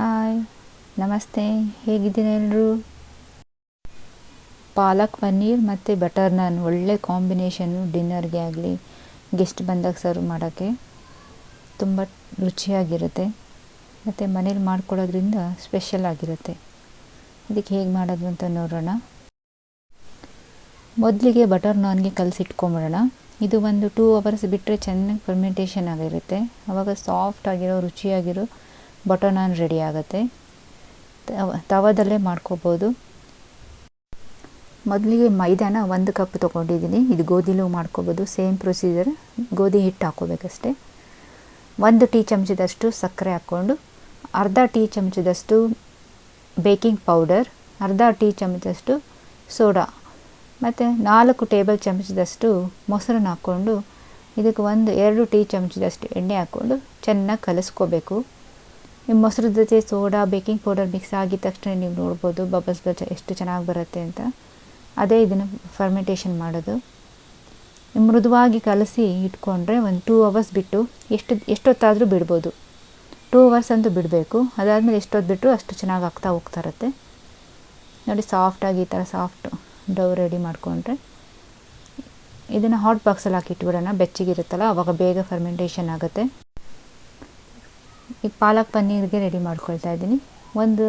Hi, ನಮಸ್ತೆ ಹೇಗಿದ್ದೀನಿ ಎಲ್ಲರೂ ಪಾಲಕ್ ಪನ್ನೀರ್ ಮತ್ತು ಬಟರ್ ನಾನ್, ಒಳ್ಳೆ ಕಾಂಬಿನೇಷನ್ನು ಡಿನ್ನರ್ಗೆ ಆಗಲಿ, ಗೆಸ್ಟ್ ಬಂದಾಗ ಸರ್ವ್ ಮಾಡೋಕ್ಕೆ ತುಂಬ ರುಚಿಯಾಗಿರುತ್ತೆ. ಮತ್ತು ಮನೇಲಿ ಮಾಡ್ಕೊಳ್ಳೋದ್ರಿಂದ ಸ್ಪೆಷಲ್ ಆಗಿರುತ್ತೆ. ಇದಕ್ಕೆ ಹೇಗೆ ಮಾಡೋದು ಅಂತ ನೋಡೋಣ. ಮೊದಲಿಗೆ ಬಟರ್ ನಾನ್ಗೆ ಕಲಸಿಟ್ಕೊಂಬಿಡೋಣ ಇದು ಒಂದು ಟೂ ಅವರ್ಸ್ ಬಿಟ್ಟರೆ ಚೆನ್ನಾಗಿ ಫರ್ಮೆಂಟೇಷನ್ ಆಗಿರುತ್ತೆ. ಆವಾಗ ಸಾಫ್ಟ್ ಆಗಿರೋ, ರುಚಿಯಾಗಿರೋ ಬಟರ್ ನಾನ್ ರೆಡಿ ಆಗುತ್ತೆ. ತವ, ತವದಲ್ಲೇ ಮಾಡ್ಕೋಬೋದು. ಮೊದಲಿಗೆ ಮೈದಾನ ಒಂದು ಕಪ್ ತೊಗೊಂಡಿದ್ದೀನಿ. ಇದು ಗೋಧಿಲೂ ಮಾಡ್ಕೋಬೋದು. Same procedure. ಗೋಧಿ ಹಿಟ್ಟು ಹಾಕೋಬೇಕಷ್ಟೆ. ಒಂದು ಟೀ ಚಮಚದಷ್ಟು ಸಕ್ಕರೆ ಹಾಕ್ಕೊಂಡು, ಅರ್ಧ ಟೀ ಚಮಚದಷ್ಟು ಬೇಕಿಂಗ್ ಪೌಡರ್, ಅರ್ಧ ಟೀ ಚಮಚದಷ್ಟು ಸೋಡಾ, ಮತ್ತು ನಾಲ್ಕು ಟೇಬಲ್ ಚಮಚದಷ್ಟು ಮೊಸರನ್ನ ಹಾಕ್ಕೊಂಡು, ಇದಕ್ಕೆ ಒಂದು, ಎರಡು ಟೀ ಚಮಚದಷ್ಟು ಎಣ್ಣೆ ಹಾಕ್ಕೊಂಡು ಚೆನ್ನಾಗಿ ಕಲಿಸ್ಕೋಬೇಕು. ಮೊಸರು ಜೊತೆ ಸೋಡಾ ಬೇಕಿಂಗ್ ಪೌಡರ್ ಮಿಕ್ಸ್ ಆಗಿದ ತಕ್ಷಣ ನೀವು ನೋಡ್ಬೋದು ಬಬಲ್ಸ್ ಬಜ್ಜ ಎಷ್ಟು ಚೆನ್ನಾಗಿ ಬರುತ್ತೆ ಅಂತ. ಅದೇ ಇದನ್ನು ಫರ್ಮೆಂಟೇಷನ್ ಮಾಡೋದು. ಮೃದುವಾಗಿ ಕಲಸಿ ಇಟ್ಕೊಂಡ್ರೆ ಒಂದು ಟೂ ಅವರ್ಸ್ ಬಿಟ್ಟು ಎಷ್ಟು, ಎಷ್ಟೊತ್ತಾದರೂ ಬಿಡ್ಬೋದು. ಟೂ ಅವರ್ಸ್ ಅಂತೂ ಬಿಡಬೇಕು. ಅದಾದಮೇಲೆ ಎಷ್ಟೊತ್ತು ಬಿಟ್ಟರು ಅಷ್ಟು ಚೆನ್ನಾಗಿ ಆಗ್ತಾ ಹೋಗ್ತಾ ಇರುತ್ತೆ. ನೋಡಿ ಸಾಫ್ಟಾಗಿ ಈ ಥರ ಸಾಫ್ಟ್ ಡೌ ರೆಡಿ ಮಾಡಿಕೊಂಡ್ರೆ. ಇದನ್ನು ಹಾಟ್ ಬಾಕ್ಸಲ್ಲಿ ಹಾಕಿ ಇಟ್ಬಿಡೋಣ ಬೆಚ್ಚಗಿರುತ್ತಲ್ಲ, ಅವಾಗ ಬೇಗ ಫರ್ಮೆಂಟೇಷನ್ ಆಗುತ್ತೆ. ಈಗ ಪಾಲಕ್ ಪನ್ನೀರ್ಗೆ ರೆಡಿ ಮಾಡ್ಕೊಳ್ತಾ ಇದ್ದೀನಿ. ಒಂದು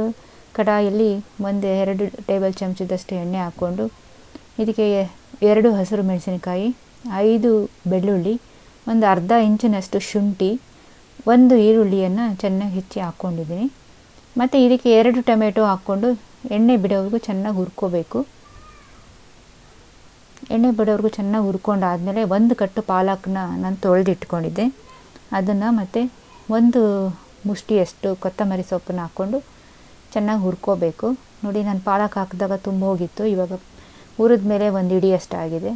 ಕಡಾಯಲ್ಲಿ ಒಂದು ಎರಡು ಟೇಬಲ್ ಚಮಚದಷ್ಟು ಎಣ್ಣೆ ಹಾಕ್ಕೊಂಡು, ಇದಕ್ಕೆ ಎರಡು ಹಸಿರು ಮೆಣಸಿನಕಾಯಿ, ಐದು ಬೆಳ್ಳುಳ್ಳಿ, ಒಂದು ಅರ್ಧ ಇಂಚಿನಷ್ಟು ಶುಂಠಿ, ಒಂದು ಈರುಳ್ಳಿಯನ್ನು ಚೆನ್ನಾಗಿ ಹೆಚ್ಚಿ ಹಾಕ್ಕೊಂಡಿದ್ದೀನಿ. ಮತ್ತು ಇದಕ್ಕೆ ಎರಡು ಟೊಮೆಟೊ ಹಾಕ್ಕೊಂಡು ಎಣ್ಣೆ ಬಿಡೋವರೆಗೂ ಚೆನ್ನಾಗಿ ಹುರ್ಕೋಬೇಕು. ಎಣ್ಣೆ ಬಿಡೋವರೆಗೂ ಚೆನ್ನಾಗಿ ಹುರ್ಕೊಂಡಾದಮೇಲೆ ಒಂದು ಕಟ್ಟು ಪಾಲಕ್ನ ನಾನು ತೊಳೆದಿಟ್ಕೊಂಡಿದ್ದೆ. ಅದನ್ನು ಮತ್ತು ಒಂದು ಮುಷ್ಟಿಯಷ್ಟು ಕೊತ್ತಂಬರಿ ಸೊಪ್ಪನ್ನು ಹಾಕ್ಕೊಂಡು ಚೆನ್ನಾಗಿ ಹುರ್ಕೋಬೇಕು. ನೋಡಿ, ನಾನು ಪಾಲಕ್ ಹಾಕಿದಾಗ ತುಂಬ ಹೋಗಿತ್ತು. ಇವಾಗ ಹುರಿದ ಮೇಲೆ ಒಂದು ಇಡಿಯಷ್ಟು ಆಗಿದೆ.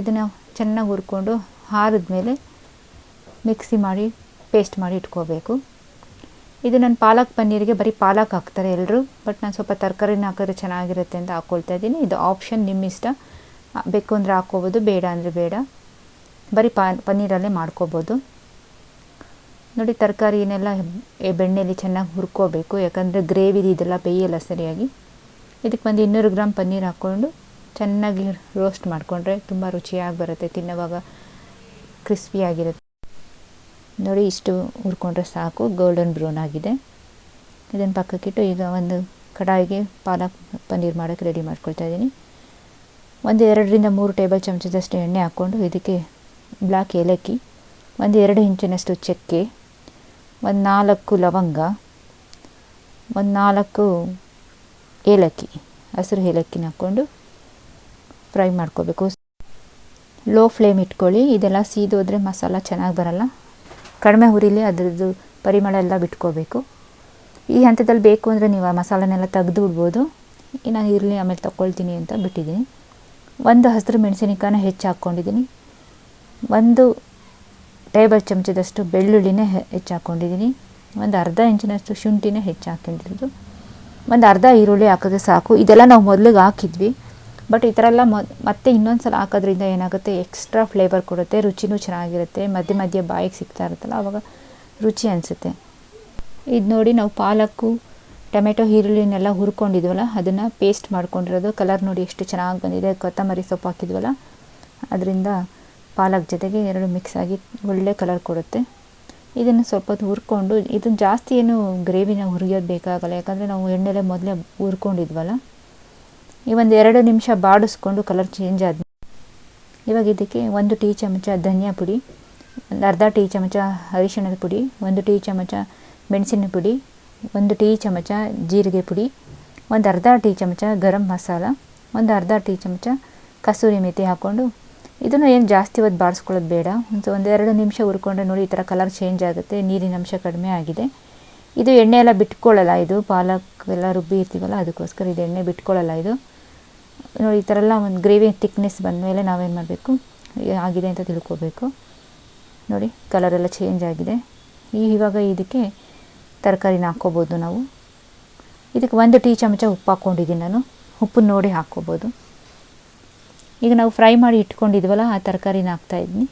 ಇದನ್ನು ಚೆನ್ನಾಗಿ ಹುರ್ಕೊಂಡು ಹಾರಿದ ಮೇಲೆ ಮಿಕ್ಸಿ ಮಾಡಿ, ಪೇಸ್ಟ್ ಮಾಡಿ ಇಟ್ಕೋಬೇಕು. ಇದು ನನ್ನ ಪಾಲಕ್ ಪನ್ನೀರಿಗೆ ಬರೀ ಪಾಲಕ್ ಹಾಕ್ತಾರೆ ಎಲ್ಲರೂ ಬಟ್ ನಾನು ಸ್ವಲ್ಪ ತರಕಾರಿನ ಹಾಕಿದ್ರೆ ಚೆನ್ನಾಗಿರುತ್ತೆ ಅಂತ ಹಾಕ್ಕೊಳ್ತಾ ಇದ್ದೀನಿ. ಇದು ಆಪ್ಷನ್ ನಿಮ್ಮ ಇಷ್ಟ. ಬೇಕು ಅಂದರೆ ಹಾಕ್ಕೋಬೋದು, ಬೇಡ ಅಂದರೆ ಬೇಡ. ಬರೀ ಪನ್ನೀರಲ್ಲೇ ಮಾಡ್ಕೋಬೋದು. ನೋಡಿ ತರಕಾರಿನೆಲ್ಲ ಬೆಣ್ಣೆಯಲ್ಲಿ ಚೆನ್ನಾಗಿ ಹುರ್ಕೋಬೇಕು. ಯಾಕಂದರೆ ಗ್ರೇವಿ ಇದೆಲ್ಲ ಬೇಯಲ್ಲ ಸರಿಯಾಗಿ. ಇದಕ್ಕೆ ಒಂದು ಇನ್ನೂರು ಗ್ರಾಮ್ ಪನ್ನೀರ್ ಹಾಕ್ಕೊಂಡು ಚೆನ್ನಾಗಿ ರೋಸ್ಟ್ ಮಾಡಿಕೊಂಡ್ರೆ ತುಂಬ ರುಚಿಯಾಗಿ ಬರುತ್ತೆ, ತಿನ್ನುವಾಗ ಕ್ರಿಸ್ಪಿಯಾಗಿರುತ್ತೆ ನೋಡಿ, ಇಷ್ಟು ಹುರ್ಕೊಂಡ್ರೆ ಸಾಕು. ಗೋಲ್ಡನ್ ಬ್ರೌನ್ ಆಗಿದೆ. ಇದನ್ನು ಪಕ್ಕಕ್ಕಿಟ್ಟು ಈಗ ಒಂದು ಕಡಾಯಿಗೆ ಪಾಲಕ್ ಪನ್ನೀರ್ ಮಾಡೋಕ್ಕೆ ರೆಡಿ ಮಾಡ್ಕೊಳ್ತಾ ಇದ್ದೀನಿ. ಒಂದು ಎರಡರಿಂದ ಮೂರು ಟೇಬಲ್ ಚಮಚದಷ್ಟು ಎಣ್ಣೆ ಹಾಕ್ಕೊಂಡು ಇದಕ್ಕೆ ಬ್ಲ್ಯಾಕ್ ಏಲಕ್ಕಿ, ಒಂದು ಎರಡು ಇಂಚಿನಷ್ಟು ಚಕ್ಕೆ ಒಂದು ನಾಲ್ಕು ಲವಂಗ ಒಂದು ನಾಲ್ಕು ಏಲಕ್ಕಿ, ಹಸಿರು ಏಲಕ್ಕಿನ ಹಾಕ್ಕೊಂಡು ಫ್ರೈ ಮಾಡ್ಕೋಬೇಕು. ಲೋ ಫ್ಲೇಮ್ ಇಟ್ಕೊಳ್ಳಿ, ಇದೆಲ್ಲ ಸೀದೋದ್ರೆ ಮಸಾಲ ಚೆನ್ನಾಗಿ ಬರಲ್ಲ. ಕಡಿಮೆ ಹುರಿಲಿ ಅದರದ್ದು ಪರಿಮಳ ಎಲ್ಲ ಬಿಟ್ಕೋಬೇಕು. ಈ ಹಂತದಲ್ಲಿ ಬೇಕು ಅಂದರೆ ನೀವು ಆ ಮಸಾಲನೆಲ್ಲ ತೆಗೆದು ಬಿಡ್ಬೋದು. ನಾನು ಇರಲಿ ಆಮೇಲೆ ತಗೊಳ್ತೀನಿ ಅಂತ ಬಿಟ್ಟಿದ್ದೀನಿ. ಒಂದು ಹಸಿರು ಮೆಣಸಿನಕಾಯಿನ ಹೆಚ್ಚು ಹಾಕ್ಕೊಂಡಿದ್ದೀನಿ ಒಂದು ಟೇಬಲ್ ಚಮಚದಷ್ಟು ಬೆಳ್ಳುಳ್ಳಿನೇ ಹೆಚ್ಚು ಒಂದು ಅರ್ಧ ಇಂಚಿನಷ್ಟು ಶುಂಠಿನೇ ಹೆಚ್ಚು ಹಾಕೊಂಡಿರೋದು ಒಂದು ಅರ್ಧ ಈರುಳ್ಳಿ ಹಾಕಿದ್ರೆ ಸಾಕು. ಇದೆಲ್ಲ ನಾವು ಮೊದಲಿಗೆ ಹಾಕಿದ್ವಿ. ಬಟ್ ಈ ಥರ ಎಲ್ಲ ಮತ್ತೆ ಇನ್ನೊಂದು ಸಲ ಹಾಕೋದ್ರಿಂದ ಏನಾಗುತ್ತೆ? ಎಕ್ಸ್ಟ್ರಾ ಫ್ಲೇವರ್ ಕೊಡುತ್ತೆ, ರುಚಿನೂ ಚೆನ್ನಾಗಿರುತ್ತೆ, ಮಧ್ಯೆ ಮಧ್ಯೆ ಬಾಯಿಗೆ ಸಿಗ್ತಾ ಇರುತ್ತಲ್ಲ ಆವಾಗ ರುಚಿ ಅನಿಸುತ್ತೆ. ಇದು ನೋಡಿ ನಾವು ಪಾಲಕ್ಕು, ಟೊಮೆಟೊ, ಈರುಳ್ಳಿನೆಲ್ಲ ಹುರ್ಕೊಂಡಿದ್ವಲ್ಲ, ಅದನ್ನು ಪೇಸ್ಟ್ ಮಾಡ್ಕೊಂಡಿರೋದು. ಕಲರ್ ನೋಡಿ ಎಷ್ಟು ಚೆನ್ನಾಗಿ ಬಂದಿದೆ. ಕೊತ್ತಂಬರಿ ಸೊಪ್ಪು ಹಾಕಿದ್ವಲ್ಲ, ಅದರಿಂದ ಪಾಲಕ್ ಜೊತೆಗೆ ಎರಡು ಮಿಕ್ಸ್ ಆಗಿ ಒಳ್ಳೆ ಕಲರ್ ಕೊಡುತ್ತೆ. ಇದನ್ನು ಸ್ವಲ್ಪ ಹೊತ್ತು ಹುರ್ಕೊಂಡು ಇದನ್ನು ಜಾಸ್ತಿ ಏನು ಗ್ರೇವಿನ ಹುರಿಯೋದು ಬೇಕಾಗಲ್ಲ, ಯಾಕಂದರೆ ನಾವು ಎಣ್ಣೆಲೆ ಮೊದಲೇ ಹುರ್ಕೊಂಡಿದ್ವಲ್ಲ. ಈ ಒಂದು ಎರಡು ನಿಮಿಷ ಬಾಡಿಸ್ಕೊಂಡು ಕಲರ್ ಚೇಂಜ್ ಆದ ಇವಾಗ ಇದಕ್ಕೆ ಒಂದು ಟೀ ಚಮಚ ಧನಿಯಾ ಪುಡಿ ಒಂದು ಅರ್ಧ ಟೀ ಚಮಚ ಅರಿಶಿಣದ ಪುಡಿ, ಒಂದು ಟೀ ಚಮಚ ಮೆಣಸಿನ ಪುಡಿ, ಒಂದು ಟೀ ಚಮಚ ಜೀರಿಗೆ ಪುಡಿ, ಒಂದು ಅರ್ಧ ಟೀ ಚಮಚ ಗರಂ ಮಸಾಲ, ಒಂದು ಅರ್ಧ ಟೀ ಚಮಚ ಕಸೂರಿ ಮೆಥಿ ಹಾಕ್ಕೊಂಡು ಇದನ್ನು ಏನು ಜಾಸ್ತಿ ಹೊತ್ತು ಬಾರಿಸ್ಕೊಳ್ಳೋದು ಬೇಡ. ಒಂದು ಒಂದೆರಡು ನಿಮಿಷ ಹುರ್ಕೊಂಡ್ರೆ ನೋಡಿ ಈ ಥರ ಕಲರ್ ಚೇಂಜ್ ಆಗುತ್ತೆ. ನೀರಿನ ಅಂಶ ಕಡಿಮೆ ಆಗಿದೆ. ಇದು ಎಣ್ಣೆ ಎಲ್ಲ ಬಿಟ್ಕೊಳ್ಳಲ್ಲ ಇದು? ಪಾಲಕ್ ಎಲ್ಲ ರುಬ್ಬಿ ಇರ್ತೀವಲ್ಲ, ಅದಕ್ಕೋಸ್ಕರ ಇದು ಎಣ್ಣೆ ಬಿಟ್ಕೊಳ್ಳಲ್ಲ ಇದು. ನೋಡಿ, ಈ ಥರ ಎಲ್ಲ ಒಂದು ಗ್ರೇವಿ ತಿಕ್ನೆಸ್ ಬಂದಮೇಲೆ ನಾವೇನು ಮಾಡಬೇಕು? ಆಗಿದೆ ಅಂತ ತಿಳ್ಕೊಬೇಕು. ನೋಡಿ ಕಲರೆಲ್ಲ ಚೇಂಜ್ ಆಗಿದೆ. ಈ ಇವಾಗ ಇದಕ್ಕೆ ತರಕಾರಿನ ಹಾಕ್ಕೋಬೋದು ನಾವು. ಇದಕ್ಕೆ ಒಂದು ಟೀ ಚಮಚ ಉಪ್ಪು ಹಾಕ್ಕೊಂಡಿದ್ದೀನಿ ನಾನು. ಉಪ್ಪು ನೋಡಿ ಹಾಕ್ಕೋಬೋದು. ಈಗ ನಾವು ಫ್ರೈ ಮಾಡಿ ಇಟ್ಕೊಂಡಿದ್ವಲ್ಲ, ಆ ತರಕಾರಿನ ಹಾಕ್ತಾಯಿದ್ನಿ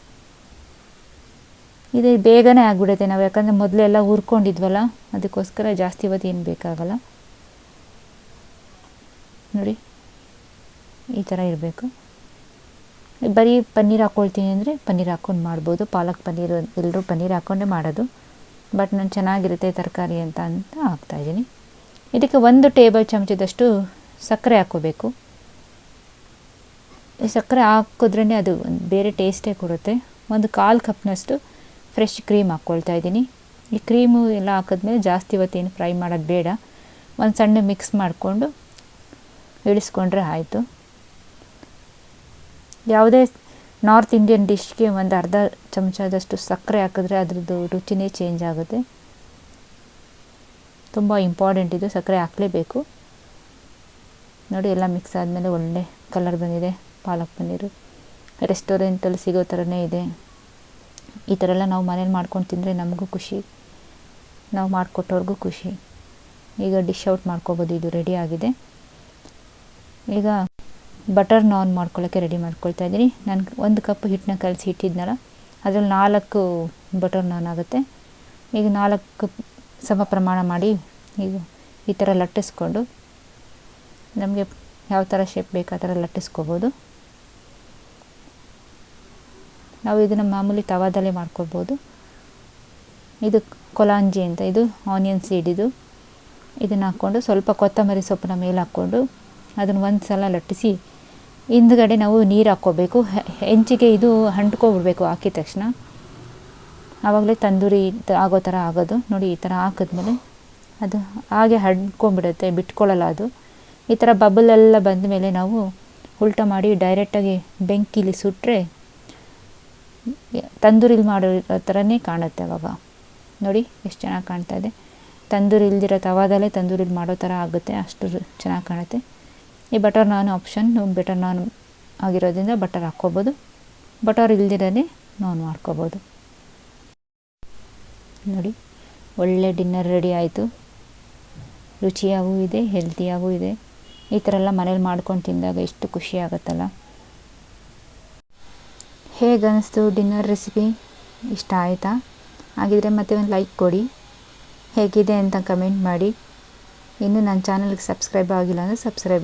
ಇದು ಬೇಗನೆ ಆಗಿಬಿಡುತ್ತೆ ನಾವು, ಯಾಕಂದರೆ ಮೊದಲೆಲ್ಲ ಹುರ್ಕೊಂಡಿದ್ವಲ್ಲ, ಅದಕ್ಕೋಸ್ಕರ ಜಾಸ್ತಿ ಹೊತ್ತು ಏನು ಬೇಕಾಗಲ್ಲ. ನೋಡಿ, ಈ ಥರ ಇರಬೇಕು. ಬರೀ ಪನ್ನೀರ್ ಹಾಕ್ಕೊಳ್ತೀನಿ ಅಂದರೆ ಪನ್ನೀರ್ ಹಾಕ್ಕೊಂಡು ಮಾಡ್ಬೋದು. ಪಾಲಕ್ ಪನ್ನೀರ್, ಎಲ್ಲರೂ ಪನ್ನೀರ್ ಹಾಕ್ಕೊಂಡೇ ಮಾಡೋದು. ಬಟ್ ನಾನು ಚೆನ್ನಾಗಿರುತ್ತೆ ತರಕಾರಿ ಅಂತ ಅಂತ ಹಾಕ್ತಾಯಿದ್ದೀನಿ ಇದಕ್ಕೆ ಒಂದು ಟೇಬಲ್ ಚಮಚದಷ್ಟು ಸಕ್ಕರೆ ಹಾಕ್ಕೋಬೇಕು. ಸಕ್ಕರೆ ಹಾಕಿದ್ರೇ ಅದು ಬೇರೆ ಟೇಸ್ಟೇ ಕೊಡುತ್ತೆ. ಒಂದು ಕಾಲು ಕಪ್ನಷ್ಟು ಫ್ರೆಶ್ ಕ್ರೀಮ್ ಹಾಕ್ಕೊಳ್ತಾ ಇದ್ದೀನಿ. ಈ ಕ್ರೀಮು ಎಲ್ಲ ಹಾಕಿದ್ಮೇಲೆ ಜಾಸ್ತಿ ಹೊತ್ತೇನು ಫ್ರೈ ಮಾಡೋದು ಬೇಡ. ಒಂದು ಸಣ್ಣ ಮಿಕ್ಸ್ ಮಾಡಿಕೊಂಡು ಇಳಿಸ್ಕೊಂಡ್ರೆ ಆಯಿತು. ಯಾವುದೇ ನಾರ್ತ್ ಇಂಡಿಯನ್ ಡಿಶ್ಗೆ ಒಂದು ಅರ್ಧ ಚಮಚದಷ್ಟು ಸಕ್ಕರೆ ಹಾಕಿದ್ರೆ ಅದರದ್ದು ರುಚಿನೇ ಚೇಂಜ್ ಆಗುತ್ತೆ. ತುಂಬ ಇಂಪಾರ್ಟೆಂಟ್ ಇದು, ಸಕ್ಕರೆ ಹಾಕಲೇಬೇಕು. ನೋಡಿ, ಎಲ್ಲ ಮಿಕ್ಸ್ ಆದಮೇಲೆ ಒಳ್ಳೆ ಕಲರ್ ಬಂದಿದೆ. ಪಾಲಕ್ ಪನ್ನೀರು. ರೆಸ್ಟೋರೆಂಟಲ್ಲಿ ಸಿಗೋ ಥರನೇ ಇದೆ. ಈ ಥರ ಎಲ್ಲ ನಾವು ಮನೇಲಿ ಮಾಡ್ಕೊಂಡು ತಿಂದರೆ ನಮಗೂ ಖುಷಿ. ನಾವು ಮಾಡಿಕೊಟ್ಟವ್ರಿಗೂ ಖುಷಿ. ಈಗ ಡಿಶ್ ಔಟ್ ಮಾಡ್ಕೋಬೋದು, ಇದು ರೆಡಿ ಆಗಿದೆ. ಈಗ ಬಟರ್ ನಾನ್ ಮಾಡ್ಕೊಳ್ಳೋಕ್ಕೆ ರೆಡಿ ಮಾಡ್ಕೊಳ್ತಾ ಇದ್ದೀನಿ. ನಾನು ಒಂದು ಕಪ್ ಹಿಟ್ಟನ್ನ ಕಲಸಿ ಇಟ್ಟಿದ್ನಲ್ಲ, ಅದರಲ್ಲಿ ನಾಲ್ಕು ಬಟರ್ ನಾನ್ ಆಗುತ್ತೆ. ಈಗ ನಾಲ್ಕು ಸಮ ಪ್ರಮಾಣ ಮಾಡಿ ಈಗ ಈ ಥರ ಲಟ್ಟಿಸ್ಕೊಂಡು, ನಮಗೆ ಯಾವ ಥರ ಶೇಪ್ ಬೇಕು ಆ ಥರ ಲಟ್ಟಿಸ್ಕೋಬೋದು. ನಾವು ಇದನ್ನು ಮಾಮೂಲಿ ತವಾದಲ್ಲೇ ಮಾಡ್ಕೊಳ್ಬೋದು. ಇದು ಕೊಲಾಂಜಿ ಅಂತ, ಇದು ಆನಿಯನ್ ಸೀಡ್ ಇದು. ಇದನ್ನು ಹಾಕ್ಕೊಂಡು ಸ್ವಲ್ಪ ಕೊತ್ತಂಬರಿ ಸೊಪ್ಪನ್ನ ಮೇಲೆ ಹಾಕ್ಕೊಂಡು ಅದನ್ನು ಒಂದು ಸಲ ಲಟ್ಟಿಸಿ ಹಿಂದ್ಗಡೆ ನಾವು ನೀರು ಹಾಕ್ಕೋಬೇಕು. ಹೆಂಚಿಗೆ ಇದು ಅಂಟ್ಕೊಬಿಡ್ಬೇಕು ಹಾಕಿದ ತಕ್ಷಣ. ಆವಾಗಲೇ ತಂದೂರಿ ಆಗೋ ಥರ ಆಗೋದು. ನೋಡಿ, ಈ ಥರ ಹಾಕಿದ್ಮೇಲೆ ಅದು ಹಾಗೆ ಹಂಟ್ಕೊಂಬಿಡುತ್ತೆ ಬಿಟ್ಕೊಳ್ಳಲ್ಲ ಅದು. ಈ ಥರ ಬಬಲೆಲ್ಲ ಬಂದ ಮೇಲೆ ನಾವು ಉಲ್ಟ ಮಾಡಿ ಡೈರೆಕ್ಟಾಗಿ ಬೆಂಕಿಲಿ ಸುಟ್ಟರೆ ತಂದೂರಿಲಿ ಮಾಡಿರೋ ಥರನೇ ಕಾಣುತ್ತೆ ಅವಾಗ. ನೋಡಿ, ಎಷ್ಟು ಚೆನ್ನಾಗಿ ಕಾಣ್ತಾ ಇದೆ. ತಂದೂರಿ ಇಲ್ದಿರೋ ತವಾದಲ್ಲೇ ತಂದೂರಿಲಿ ಮಾಡೋ ಥರ ಆಗುತ್ತೆ, ಅಷ್ಟು ಚೆನ್ನಾಗಿ ಕಾಣುತ್ತೆ. ಈ butter naan option better naan ಆಗಿರೋದ್ರಿಂದ ಬಟರ್ ಹಾಕ್ಕೋಬೋದು. ಬಟರ್ ಇಲ್ದಿರೇ ನಾನ್ ಮಾಡ್ಕೋಬೋದು. ನೋಡಿ, ಒಳ್ಳೆ ಡಿನ್ನರ್ ರೆಡಿ ಆಯಿತು. ರುಚಿಯಾಗೂ ಇದೆ ಹೆಲ್ತಿಯಾಗೂ ಇದೆ. ಈ ಥರ ಎಲ್ಲ ಮನೇಲಿ ಮಾಡ್ಕೊಂಡು ತಿಂದಾಗ ಎಷ್ಟು ಖುಷಿ ಆಗುತ್ತಲ್ಲ. ಹೇಗೆ ಅನ್ನಿಸ್ತು ಡಿನ್ನರ್ ರೆಸಿಪಿ? ಇಷ್ಟ ಆಯಿತಾ? ಹಾಗಿದ್ರೆ ಮತ್ತೆ ಒಂದು ಲೈಕ್ ಕೊಡಿ. ಹೇಗಿದೆ ಅಂತ ಕಮೆಂಟ್ ಮಾಡಿ. ಇನ್ನೂ ನನ್ನ ಚಾನಲ್ಗೆ ಸಬ್ಸ್ಕ್ರೈಬ್ ಆಗಿಲ್ಲ ಅಂದರೆ ಸಬ್ಸ್ಕ್ರೈಬ್